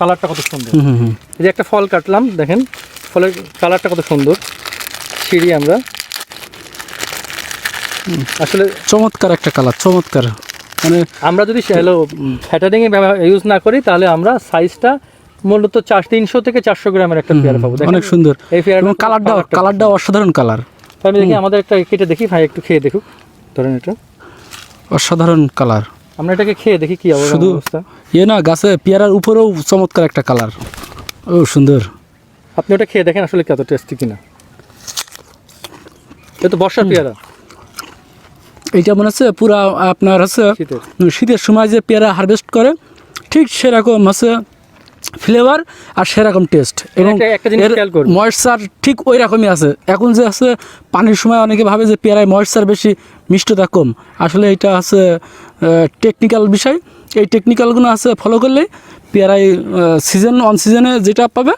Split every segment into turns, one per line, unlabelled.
কালারটা কত সুন্দর।
হুম হুম হুম।
এই যে একটা ফল কাটলাম দেখেন ফলের কালারটা কত সুন্দর। সিঁড়ি আমরা। আসলে
চমৎকার একটা কালার চমৎকার। মানে
আমরা যদি হ্যালো ফ্যাটারিং ইউজ না করি তাহলে আমরা সাইজটা মূলত চার তিনশো থেকে চারশো গ্রামের একটা পেয়ারা পাবো। দেখেন
অনেক সুন্দর।
এই পেয়ারা।
কালারটা কালারটা অসাধারণ কালার।
আমি দেখি আমাদের একটা কেটে দেখি ভাই একটু খেয়ে দেখুক। ধরেন এটা।
অসাধারণ কালার।
আমরা এটাকে খেয়ে দেখি কি হবে
শুধু- ইয়ে না গাছে পেয়ারার উপরেও চমৎকার একটা কালার ও সুন্দর।
আপনি ওটা খেয়ে দেখেন আসলে কত টেস্টি কিনা। এ তো বর্ষার পেয়ারা।
এইটা মনে হচ্ছে পুরা আপনার হচ্ছে
শীতের।
শীতের সময় যে পেয়ারা হারভেস্ট করে ঠিক সেরকম হচ্ছে ফ্লেভার আর সেরকম টেস্ট। এবং ময়েশ্চার ঠিক ওই রকমই আছে। এখন যে আছে পানির সময় অনেকে ভাবে যে পেয়ারায় ময়েশ্চার বেশি মিষ্টতা কম। আসলে এটা আছে টেকনিক্যাল বিষয়। এই টেকনিক্যালগুলো আছে ফলো করলে পেয়ারায় সিজন অন সিজনে যেটা পাবে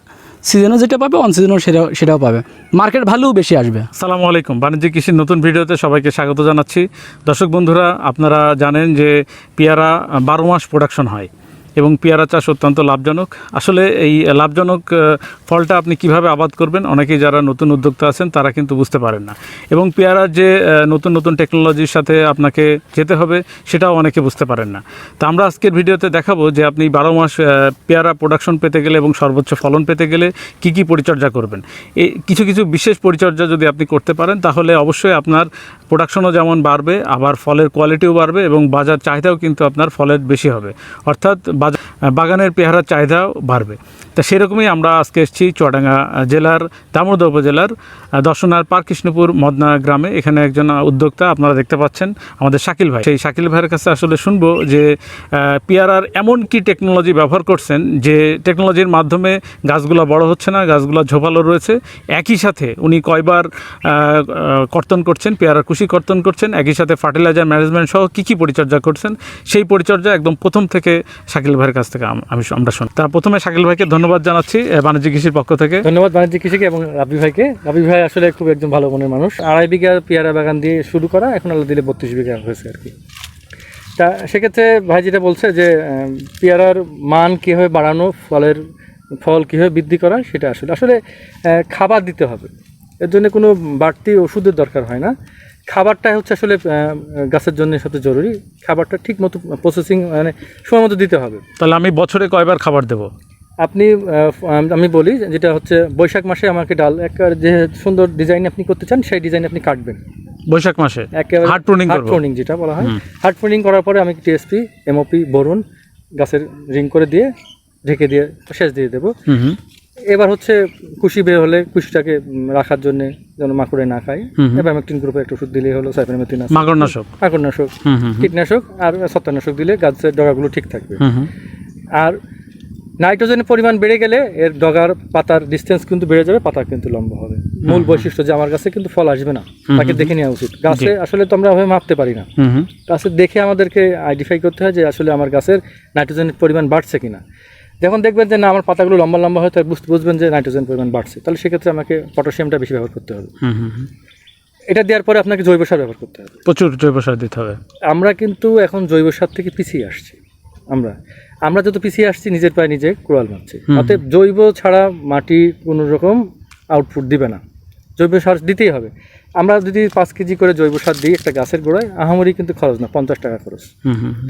সিজনে যেটা পাবে অন সিজনেও সেটা সেটাও পাবে। মার্কেট ভ্যালুও বেশি আসবে।
সালামু আলাইকুম। বাণিজ্য কৃষির নতুন ভিডিওতে সবাইকে স্বাগত জানাচ্ছি। দর্শক বন্ধুরা আপনারা জানেন যে পেয়ারা বারো মাস প্রোডাকশন হয়। এবং পেয়ারা চাষ অত্যন্ত লাভজনক। আসলে এই লাভজনক ফলটা আপনি কীভাবে আবাদ করবেন, অনেকেই যারা নতুন উদ্যোক্তা আছেন, তারা কিন্তু বুঝতে পারেন না। এবং পেয়ারার যে নতুন নতুন টেকনোলজির সাথে আপনাকে যেতে হবে, সেটাও অনেকে বুঝতে পারেন না। তো আমরা আজকের ভিডিওতে দেখাবো যে আপনি বারো মাস পেয়ারা প্রোডাকশন পেতে গেলে এবং সর্বোচ্চ ফলন পেতে গেলে কি কি পরিচর্যা করবেন। এই কিছু কিছু বিশেষ পরিচর্যা যদি আপনি করতে পারেন, তাহলে অবশ্যই আপনার প্রোডাকশনও যেমন বাড়বে, আবার ফলের কোয়ালিটিও বাড়বে এবং বাজার চাহিদাও কিন্তু আপনার ফলের বেশি হবে। অর্থাৎ বাগানের পেয়ারার চাহিদাও বাড়বে। তা সেরকমই আমরা আজকে এসেছি চুয়াডাঙ্গা জেলার, দামোদর উপজেলার দর্শনার পার্ক কৃষ্ণপুর, মদনা গ্রামে। এখানে একজন উদ্যোক্তা আপনারা দেখতে পাচ্ছেন, আমাদের শাকিল ভাই। সেই শাকিল ভাইয়ের কাছে আসলে শুনব যে পেয়ারার এমন কি টেকনোলজি ব্যবহার করছেন যে টেকনোলজির মাধ্যমে গাছগুলো বড় হচ্ছে না, গাছগুলো ঝোপালো রয়েছে। একই সাথে উনি কয়বার কর্তন করছেন, পেয়ারার কুশি কর্তন করছেন, একই সাথে ফার্টিলাইজার ম্যানেজমেন্ট সহ কী কী পরিচর্যা করছেন, সেই পরিচর্যা একদম প্রথম থেকে শাকিল ভাইয়ের কাছ থেকে আমি আমরা শুনি। তা প্রথমে শাকিল ভাইকে ধন্যবাদ জানাচ্ছি আহ, বাণিজ্য কৃষির পক্ষ থেকে।
ধন্যবাদ বাণিজ্য কৃষিকে এবং রাবি ভাইকে। রাবি ভাই আসলে খুব একজন ভালো মনের মানুষ। আড়াই বিঘা পেয়ারা বাগান দিয়ে শুরু করা এখন আল্লাহ দিলে বত্রিশ বিঘা হয়েছে আর কি। তা সেক্ষেত্রে ভাই যেটা বলছে যে পেয়ারার মান কীভাবে বাড়ানো ফলের ফল কীভাবে বৃদ্ধি করা সেটা আসলে। আসলে খাবার দিতে হবে। এর জন্য কোনো বাড়তি ওষুধের দরকার হয় না। খাবারটাই হচ্ছে আসলে গাছের জন্য সবচেয়ে জরুরি। খাবারটা ঠিক মতো প্রসেসিং মানে সময় মতো দিতে হবে।
তাহলে আমি বছরে কয়বার খাবার দেবো?
আপনি আমি বলি যেটা হচ্ছে বৈশাখ মাসে আমাকে ডাল এক যে সুন্দর ডিজাইন আপনি করতে চান সেই ডিজাইন আপনি কাটবেন।
বৈশাখ মাসে?
একেবারে
হার্ড প্রুনিং
হার্ড প্রুনিং যেটা বলা হয়। হার্ড প্রুনিং করার পরে আমি টিএসপি এমওপি বরুন গাছের রিং করে দিয়ে ঢেকে দিয়ে শেষ দিয়ে দেবো। এবার হচ্ছে কুশি বের হলে কুশিটাকে রাখার জন্য মাকড়ে না খায়। গ্রুপে একটা ওষুধ দিলেই হলো
মাকড়নাশক।
মাকড়নাশক কীটনাশক আর দিলে গাছের ডগাগুলো ঠিক থাকবে। আর নাইট্রোজেনের পরিমাণ বেড়ে গেলে এর ডগার পাতার ডিস্টেন্স কিন্তু বেড়ে যাবে পাতা কিন্তু লম্বা হবে। মূল বৈশিষ্ট্য যে আমার গাছে কিন্তু ফল আসবে না তাকে দেখে নেওয়া উচিত। গাছে আসলে তো আমরা ওভাবে মাপতে পারি না। গাছে দেখে আমাদেরকে আইডেন্টিফাই করতে হয় যে আসলে আমার গাছের নাইট্রোজেনের পরিমাণ বাড়ছে কিনা। যখন দেখবেন যে না আমার পাতাগুলো লম্বা লম্বা হয় তাহলে বুঝ- বুঝবেন যে নাইট্রোজেন পরিমাণ বাড়ছে তাহলে সেক্ষেত্রে আমাকে পটাশিয়ামটা বেশি ব্যবহার করতে হবে। এটা দেওয়ার পরে আপনাকে জৈব সার ব্যবহার করতে হবে।
প্রচুর জৈব সার দিতে হবে।
আমরা কিন্তু এখন জৈব সার থেকে পিছিয়ে আসছি আমরা। আমরা যত পিছিয়ে আসছি নিজের পায়ে নিজে কোড়াল মারছি। অতএব জৈব ছাড়া মাটি কোনো রকম আউটপুট দিবে না। জৈব সার দিতেই হবে। আমরা যদি পাঁচ কেজি করে জৈব সার দিই একটা গাছের গোড়ায় আহামরি কিন্তু খরচ না পঞ্চাশ টাকা খরচ।
হুম হুম হুম।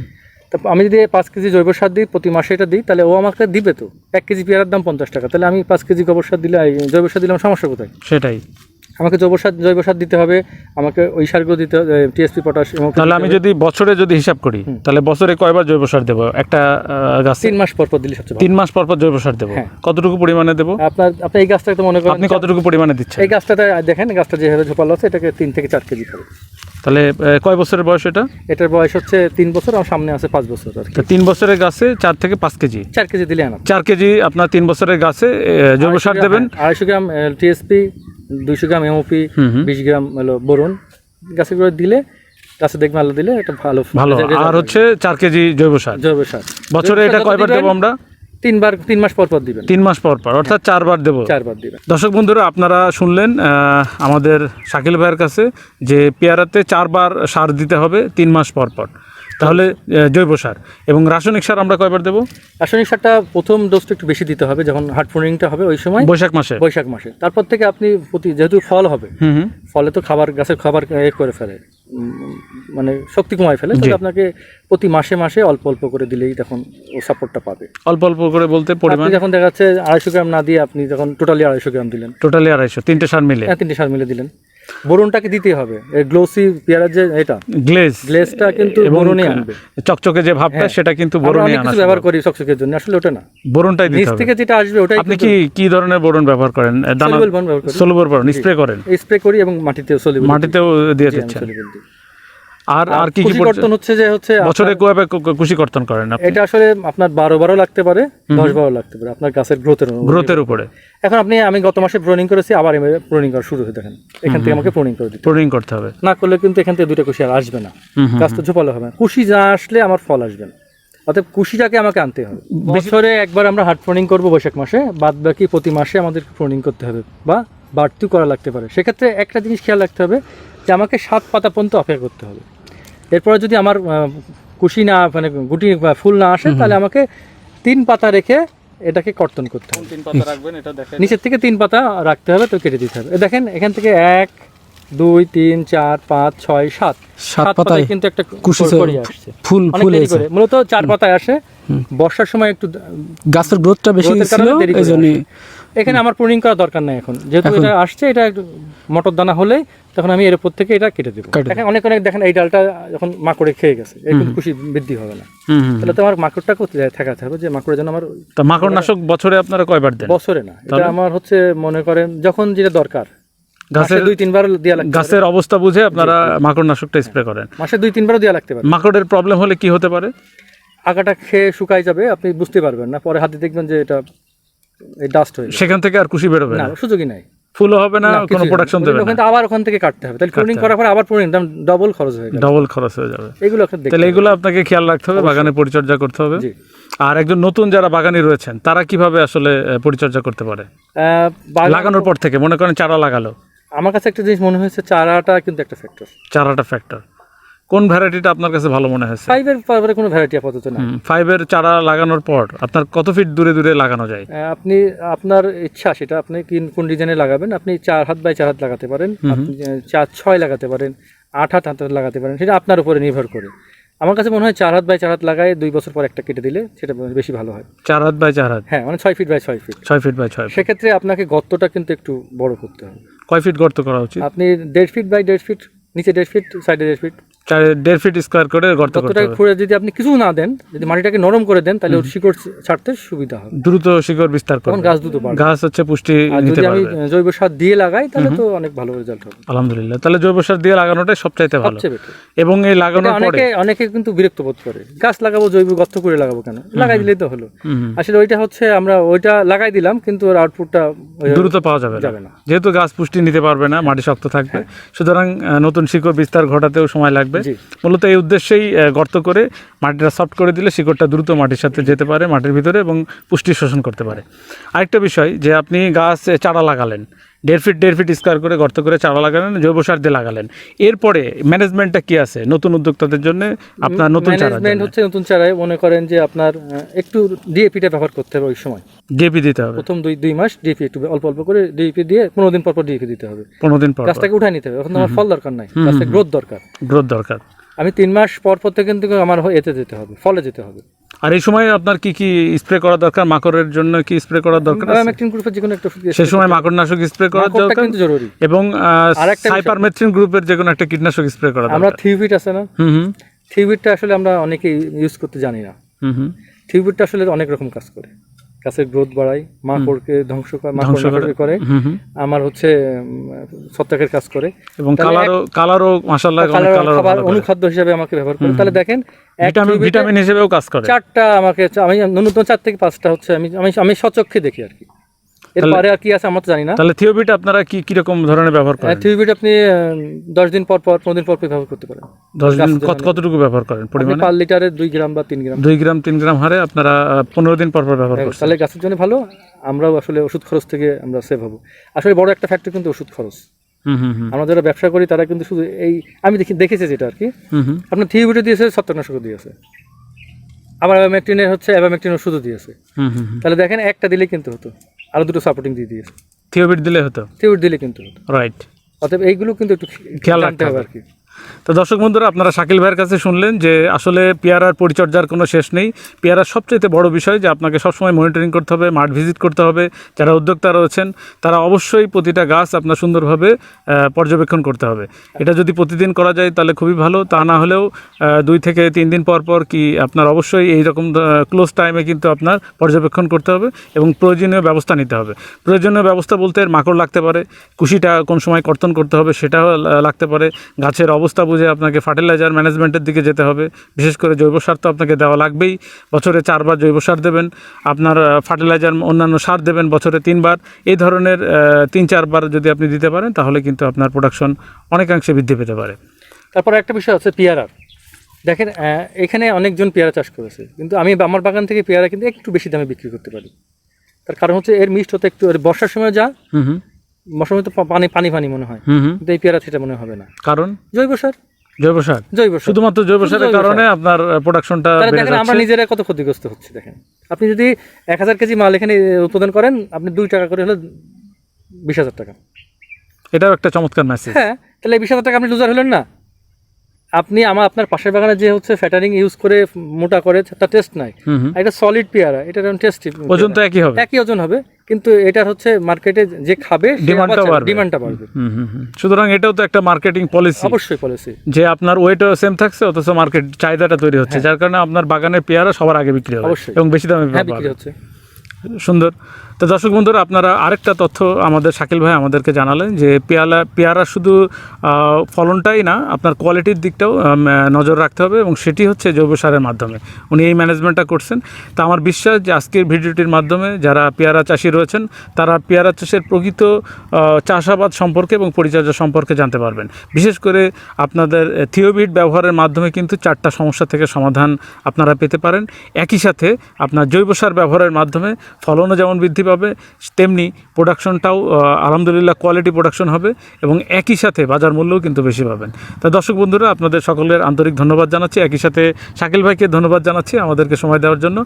তা আমি যদি পাঁচ কেজি জৈব সার দিই, প্রতি মাসে এটা দিই, তাহলে ও আমাকে দিবে তো? এক কেজি পেয়ারার দাম পঞ্চাশ টাকা। তাহলে আমি পাঁচ কেজি গোবর সার দিলে জৈব সার দিলে আমার সমস্যা কোথায়?
সেটাই।
আমাকে জৈব সার জৈব সার দিতে হবে আমাকে ওই সারগুলো দিতে হবে টিএসপি পটাশ
তাহলে আমি যদি বছরে যদি হিসাব করি তাহলে বছরে কয়বার জৈব সার দেবো? একটা গাছ
তিন মাস পর পর দিলে সবচেয়ে
তিন মাস পর পর জৈব সার দেবো।
হ্যাঁ।
কতটুকু পরিমাণে দেবো?
আপনার আপনি এই গাছটা তো মনে করেন
আপনি কতটুকু পরিমাণে দিচ্ছেন?
এই গাছটাতে দেখেন গাছটা যেভাবে ঝোপালো আছে এটাকে তিন থেকে চার কেজি খাবে
তাহলে কয় বছরের বয়স এটা?
এটার বয়স হচ্ছে তিন বছর আর সামনে আছে পাঁচ বছর আর
তিন বছরের গাছে চার থেকে পাঁচ কেজি?
চার কেজি দিলে আনা
চার কেজি আপনার তিন বছরের গাছে জৈব সার দেবেন?
আড়াইশো গ্রাম টিএসপি দুইশো গ্রাম এমওপি। বিশ গ্রাম হলো বোরন গাছে করে দিলে গাছে দেখবে আলো দিলে এটা ভালো
ভালো আর হচ্ছে চার কেজি জৈব সার।
জৈব সার।
বছরে এটা কয়বার দেবো আমরা?
তিনবার তিন মাস পর পর দিবেন।
তিন মাস পর পর অর্থাৎ চারবার দেবো।
চারবার দিবেন।
দর্শক বন্ধুরা আপনারা শুনলেন আহ, আমাদের শাকিল ভাইয়ের কাছে যে পেয়ারাতে চারবার সার দিতে হবে তিন মাস পর পর। তাহলে জৈব সার এবং রাসায়নিক সার আমরা কয়বার দেবো?
রাসায়নিক সারটা প্রথম ডোজটা একটু বেশি দিতে হবে যখন হার্ট ফোনিংটা হবে ওই সময়।
বৈশাখ মাসে।
বৈশাখ মাসে। তারপর থেকে আপনি প্রতি যেহেতু ফল হবে ফলে তো খাবার গাছের খাবার এ করে ফেলে মানে শক্তি কমায় ফেলে। তাহলে আপনাকে প্রতি মাসে মাসে অল্প অল্প করে দিলেই তখন ও সাপোর্টটা পাবে।
অল্প অল্প করে বলতে পরিমাণ?
যখন দেখা যাচ্ছে আড়াইশো গ্রাম না দিয়ে আপনি যখন টোটালি আড়াইশো গ্রাম দিলেন।
টোটালি আড়াইশো তিনটে সার মিলে।
হ্যাঁ তিনটে সার মিলে দিলেন। বোরনটাকে দিতে হবে। গ্লোসি পেয়ারার যে এটা
গ্লেজ।
গ্লেজটা কিন্তু বরুনই আনবে।
চকচকে যে ভাবটা
হ্যাঁ।
সেটা কিন্তু বরুনই আনা
আমি ব্যবহার করি চকচকের জন্য আসলে ওটা না।
বোরনটাই
নিচ
দিতে হবে।
থেকে যেটা আসবে ওটাই
আপনি কি কি ধরনের বোরন ব্যবহার করেন? দানা। সলুবর বরুন স্প্রে করেন?
স্প্রে করি এবং মাটিতেও সলিবল
মাটিতেও দিয়ে দিচ্ছেন। আর আর কি কি
কর্তন হচ্ছে যে হচ্ছে
বছরে কয়বার কু- কু- কুশি কর্তন করেন আপনি।
এটা আসলে আপনার বারো বারো লাগতে পারে দশ বারো লাগতে পারে আপনার গাছের গ্রোথের
গ্রোথের উপরে।
এখন আপনি আমি গত মাসে প্রোনিং করেছি আবার প্রোনিং করা শুরু হয়ে দেখেন। এখান থেকে আমাকে প্রোনিং করে দিতে
করতে হবে।
না করলে কিন্তু এখান থেকে দুইটা কুশি আর আসবে না। গাছ তো ঝোপালো হবে না। কুশি যা আসলে আমার ফল আসবে না। অতএব কুশিটাকে আমাকে আনতে হবে। বছরে একবার আমরা হার্ট প্রোনিং করব বৈশাখ মাসে বাদ বাকি প্রতি মাসে আমাদের প্রোনিং করতে হবে বা বাড়তিও করা লাগতে পারে। সেক্ষেত্রে একটা জিনিস খেয়াল রাখতে হবে যে আমাকে সাত পাতা পর্যন্ত অপেক্ষা করতে হবে। এরপরে যদি আমার কুশি না মানে গুটি বা ফুল না আসে তাহলে আমাকে তিন পাতা রেখে এটাকে কর্তন করতে হবে।
তিন পাতা রাখবেন? এটা দেখেন।
নিচের থেকে তিন পাতা রাখতে হবে তো কেটে দিতে হবে। দেখেন এখান থেকে এক দুই তিন চার পাঁচ ছয় সাত।
সাত
পাতায় কিন্তু একটা
কুশি
আসছে।
ফুল ফুল
মূলত চার পাতায় আসে। বর্ষার সময় একটু
গাছের গ্রোথটা বেশি ছিল
দেরি করে
এই
এখানে আমার প্রুনিং করা দরকার নাই এখন। যেহেতু এটা আসছে এটা মটর দানা হলে তখন আমি এর উপর থেকে এটা কেটে দেবো। দেখেন অনেক অনেক দেখেন এই ডালটা যখন মাকড়ে খেয়ে গেছে কিন্তু খুশি বৃদ্ধি হবে না। তাহলে তো আমার মাকড়টা কোথায় ঠেকাতে হবে যে মাকড়ের জন্য আমার
তা মাকড় নাশক বছরে আপনারা কয়বার দেন?
বছরে না। এটা আমার হচ্ছে মনে করেন যখন যেটা দরকার।
গাছের
দুই তিনবার দেওয়া পারে।
গাছের অবস্থা বুঝে আপনারা মাকড় নাশকটা স্প্রে করেন।
মাসে দুই তিনবারও দেওয়া লাগতে পারে।
মাকড়ের প্রবলেম হলে কি হতে পারে?
আগাটা খেয়ে শুকাই যাবে আপনি বুঝতে পারবেন না। পরে হাতে দেখবেন যে এটা ডাস্ট হয়ে
সেখান থেকে আর কুশি বেরোবে
না
না?
সুযোগই নাই।
ফুলও হবে না কোনো প্রোডাকশন দেবে না।
থেকে আবার ওখান থেকে কাটতে হবে। তাহলে প্রুনিং করার পর আবার প্রুনিং ডবল খরচ হয়ে গেল
ডবল খরচ হয়ে যাবে।
এগুলো
তাহলে এগুলো আপনাকে খেয়াল রাখতে হবে বাগানে পরিচর্যা করতে হবে।
জি।
আর একজন নতুন যারা বাগানি রয়েছেন তারা কীভাবে আসলে পরিচর্যা করতে পারে? লাগানোর পর থেকে মনে করেন চারা লাগালো।
আমার কাছে একটা জিনিস মনে হয়েছে চারাটা কিন্তু একটা ফ্যাক্টর
চারাটা ফ্যাক্টর কোন ভ্যারাইটিটা আপনার কাছে ভালো মনে হয়েছে?
ফাইভের পরে কোনো ভ্যারাইটি আপাতত না
ফাইভের চারা লাগানোর পর আপনার কত ফিট দূরে দূরে লাগানো যায়?
আপনি আপনার ইচ্ছা সেটা আপনি কোন ডিজাইনে লাগাবেন আপনি চার হাত বাই চার হাত লাগাতে পারেন আপনি চার ছয় লাগাতে পারেন আট হাত হাত লাগাতে পারেন সেটা আপনার উপরে নির্ভর করে। আমার কাছে মনে হয় চার হাত বাই চার হাত লাগায় দুই বছর পর একটা কেটে দিলে সেটা বেশি ভালো হয়।
চার হাত বাই চার হাত?
হ্যাঁ মানে ছয় ফিট বাই ছয় ফিট
ছয় ফিট বাই ছয়
সেক্ষেত্রে আপনাকে গর্তটা কিন্তু একটু বড় করতে হবে।
কয় ফিট গর্ত করা উচিত?
আপনি দেড় ফিট বাই দেড় ফিট নিচে দেড় ফিট সাইডে দেড় ফিট
চার দেড় ফিট স্কোয়ার করে গর্ত
গর্তটাকে খুঁড়ে যদি আপনি কিছু না দেন যদি মাটিটাকে নরম করে দেন তাহলে ওর শিকড় ছাড়তে সুবিধা হবে।
দ্রুত শিকড় বিস্তার করবে।
গাছ দ্রুত বাড়বে।
গাছ হচ্ছে পুষ্টি নিতে
যদি আমি জৈব সার দিয়ে লাগাই তাহলে তো অনেক ভালো রেজাল্ট হবে।
আলহামদুলিল্লাহ। তাহলে জৈব সার দিয়ে লাগানোটাই সবচাইতে ভালো। এবং এই লাগানোর পরে
অনেকে অনেকে কিন্তু বিরক্ত বোধ করে। গাছ লাগাবো জৈব গর্ত করে লাগাবো কেন? লাগাই দিলেই তো হলো। আসলে ওইটা হচ্ছে আমরা ওইটা লাগাই দিলাম কিন্তু ওর আউটপুটটা
দ্রুত পাওয়া যাবে না।
যাবে না।
যেহেতু গাছ পুষ্টি নিতে পারবে না মাটি শক্ত থাকবে। সুতরাং আহ, নতুন শিকড় বিস্তার ঘটাতেও সময় লাগবে।
জি।
মূলত এই উদ্দেশ্যেই গর্ত করে মাটিটা সফট করে দিলে শিকড়টা দ্রুত মাটির সাথে যেতে পারে মাটির ভিতরে এবং পুষ্টি শোষণ করতে পারে। আরেকটা বিষয় যে আপনি গাছ চারা লাগালেন। দেড় ফিট দেড় ফিট স্কোয়ার করে গর্ত করে চারা লাগালেন জৈব সার দিয়ে লাগালেন। এরপরে ম্যানেজমেন্টটা কি আছে? নতুন উদ্যোক্তাদের জন্য আপনার নতুন চারা
ম্যানেজমেন্ট হচ্ছে নতুন চারায় মনে করেন যে আপনার একটু ডিএপিটা ব্যবহার করতে হবে ওই সময়।
ডিএপি দিতে হবে।
প্রথম দুই দুই মাস ডিএপি একটু অল্প অল্প করে ডিএপি দিয়ে পনেরো দিন পর পর ডিএপি দিতে হবে।
পনেরো দিন পর
গাছটাকে উঠাই নিতে হবে এখন আমার ফল দরকার নাই গাছটা গ্রোথ দরকার।
গ্রোথ দরকার।
আমি তিন মাস পর পর থেকে কিন্তু আমার এতে যেতে হবে ফলে যেতে হবে।
আর এই সময় আপনার কি কি স্প্রে করা দরকার? মাকড়ের জন্য কি স্প্রে করা দরকার?
ম্যাকটিন গ্রুপের যে কোনো একটা সেই
সে সময় মাকড়নাশক স্প্রে করা দরকার?
কিন্তু জরুরি।
এবং সাইপারমেথ্রিন গ্রুপের যে কোনো একটা কীটনাশক স্প্রে করা দরকার।
আমরা থিউবিট আছে না?
হুম হুম।
থিউবিটটা আসলে আমরা অনেকেই ইউজ করতে জানি না।
হুম হুম।
থিউবিটটা আসলে অনেক রকম কাজ করে। গাছের গ্রোথ বাড়ায় মাকড়কে ধ্বংস করে মাকড়
করে।
আমার হচ্ছে ছত্রাকের কাজ করে।
এবং কালারও কালারও অনেক
কালার খাবার অনুখাদ্য হিসেবে আমাকে ব্যবহার করে। তাহলে দেখেন
ভিটামিন ভিটামিন হিসেবেও কাজ করে।
চারটা আমাকে আমি ন্যূনতম চার থেকে পাঁচটা হচ্ছে আমি আমি আমি সচক্ষে দেখি আর কি। এরপরে আর কি আছে আমরা তো জানি না।
তাহলে থিওবিট আপনারা কি কীরকম ধরনের ব্যবহার করেন?
থিউবিট আপনি উম, দশ দিন পর পর পনেরো দিন পর পর ব্যবহার করতে পারেন।
দশ দিন কত কতটুকু ব্যবহার করেন
আপনি
পরিমাণে?
পার লিটারে দুই গ্রাম বা তিন গ্রাম।
দুই গ্রাম তিন গ্রাম হারে আপনারা পনেরো দিন পর পর ব্যবহার করছেন।
তাহলে গাছের জন্য ভালো আমরাও আসলে ওষুধ খরচ থেকে আমরা সেভ হব। আসলে বড় একটা ফ্যাক্টর কিন্তু ওষুধ খরচ।
হুম হুম হুম।
আমরা যারা ব্যবসা করি তারা কিন্তু শুধু এই আমি দেখি দেখেছি যেটা আর কি। আপনার থিওবিটা দিয়েছে ছত্রাকনাশক দিয়েছে। আবার অ্যাবামেকটিনের হচ্ছে অ্যাবামেকটিন ওষুধও দিয়েছে। তাহলে দেখেন একটা দিলে কিন্তু হতো। আরও দুটো সাপোর্টিং দিয়ে দিয়েছে।
থিওবিট দিলে হতো।
থিওবিট দিলে কিন্তু
রাইট
অতএব এইগুলো কিন্তু একটু
খেয়াল রাখতে
হবে
হবে।
আর কি।
তো দর্শক বন্ধুরা, আপনারা শাকিল ভাইয়ের কাছে শুনলেন যে আসলে পেয়ারার পরিচর্যার কোনো শেষ নেই। পেয়ারার সবচেয়ে বড় বিষয় যে আপনাকে সবসময় মনিটরিং করতে হবে, মাঠ ভিজিট করতে হবে, যারা উদ্যোক্তা রয়েছেন, তারা অবশ্যই প্রতিটা গাছ আপনার সুন্দরভাবে পর্যবেক্ষণ করতে হবে। এটা যদি প্রতিদিন করা যায় তাহলে খুবই ভালো, তা না হলেও দুই থেকে তিন দিন পর পর কি আপনার অবশ্যই এই রকম ক্লোজ টাইমে কিন্তু আপনার পর্যবেক্ষণ করতে হবে এবং প্রয়োজনীয় ব্যবস্থা নিতে হবে। প্রয়োজনীয় ব্যবস্থা বলতে মাকড় লাগতে পারে, কুশিটা কোন সময় কর্তন করতে হবে সেটাও লাগতে পারে, গাছের অবস্থা বুঝে আপনাকে ফার্টিলাইজার ম্যানেজমেন্টের দিকে যেতে হবে। বিশেষ করে জৈব সার তো আপনাকে দেওয়া লাগবেই। বছরে চারবার জৈব সার দেবেন। আপনার ফার্টিলাইজার অন্যান্য সার দেবেন বছরে তিনবার। এই ধরনের তিন চারবার যদি আপনি দিতে পারেন তাহলে কিন্তু আপনার প্রোডাকশন অনেকাংশে বৃদ্ধি পেতে পারে।
তারপর একটা বিষয় আছে পেয়ারার দেখেন এখানে অনেকজন পেয়ারা চাষ করেছে। কিন্তু আমি আমার বাগান থেকে পেয়ারা কিন্তু একটু বেশি দামে বিক্রি করতে পারি। তার কারণ হচ্ছে এর মিষ্টতা একটু বর্ষার সময় যা সময় তো পানি পানি পানি মনে হয়। কিন্তু এই পেয়ারা সেটা মনে হবে না।
কারণ?
জৈব সার।
জৈব সার।
জৈব সার।
শুধুমাত্র জৈব সারের কারণে আপনার প্রোডাকশনটা
দেখেন আমরা নিজেরা কত ক্ষতিগ্রস্ত হচ্ছে দেখেন। আপনি যদি এক হাজার কেজি মাল এখানে উৎপাদন করেন আপনি দুই টাকা করে হলে বিশ হাজার টাকা।
এটাও একটা চমৎকার মেসেজ
হ্যাঁ তাহলে বিশ হাজার টাকা আপনি লুজার হলেন না। আপনি আমার আপনার পাশের বাগানে যে হচ্ছে ফ্যাটারিং ইউজ করে মোটা করে তার টেস্ট নাই। এটা সলিড পেয়ারা এটা টেস্ট
ওজন তো একই হবে।
একই ওজন হবে। কিন্তু এটার হচ্ছে মার্কেটে যে খাবে
Demand-টাও বাড়বে।
ডিমান্ডটা বাড়বে।
সুতরাং এটাও তো একটা মার্কেটিং পলিসি
অবশ্যই পলিসি
যে আপনার ওয়েটও সেম থাকছে অথচ মার্কেট চাহিদাটা তৈরি হচ্ছে যার কারণে আপনার বাগানের পেয়ারা সবার আগে বিক্রি হবে এবং বেশি দামে
হ্যাঁ বিক্রি হচ্ছে।
সুন্দর। তো দর্শক বন্ধুরা, আপনারা আরেকটা তথ্য আমাদের শাকিল ভাই আমাদেরকে জানালেন যে পেয়ালা, পেয়ারা শুধু ফলনটাই না, আপনার কোয়ালিটির দিকটাও নজর রাখতে হবে এবং সেটি হচ্ছে জৈব সারের মাধ্যমে। উনি এই ম্যানেজমেন্টটা করছেন। তা আমার বিশ্বাস যে আজকের ভিডিওটির মাধ্যমে যারা পেয়ারা চাষি রয়েছেন, তারা পেয়ারা চাষের প্রকৃত চাষাবাদ সম্পর্কে এবং পরিচর্যা সম্পর্কে জানতে পারবেন। বিশেষ করে আপনাদের থিওবিট ব্যবহারের মাধ্যমে কিন্তু চারটা সমস্যা থেকে সমাধান আপনারা পেতে পারেন। একই সাথে আপনার জৈব সার ব্যবহারের মাধ্যমে ফলনও যেমন বৃদ্ধি পাবে তেমনি প্রোডাকশনটাও আলহামদুলিল্লাহ কোয়ালিটি প্রোডাকশন হবে এবং একই সাথে বাজার মূল্যও কিন্তু বেশি পাবেন। তা দর্শক বন্ধুরা, আপনাদের সকলের আন্তরিক ধন্যবাদ জানাচ্ছি। একই সাথে শাকিল ভাইকে ধন্যবাদ জানাচ্ছি আমাদেরকে সময় দেওয়ার জন্য।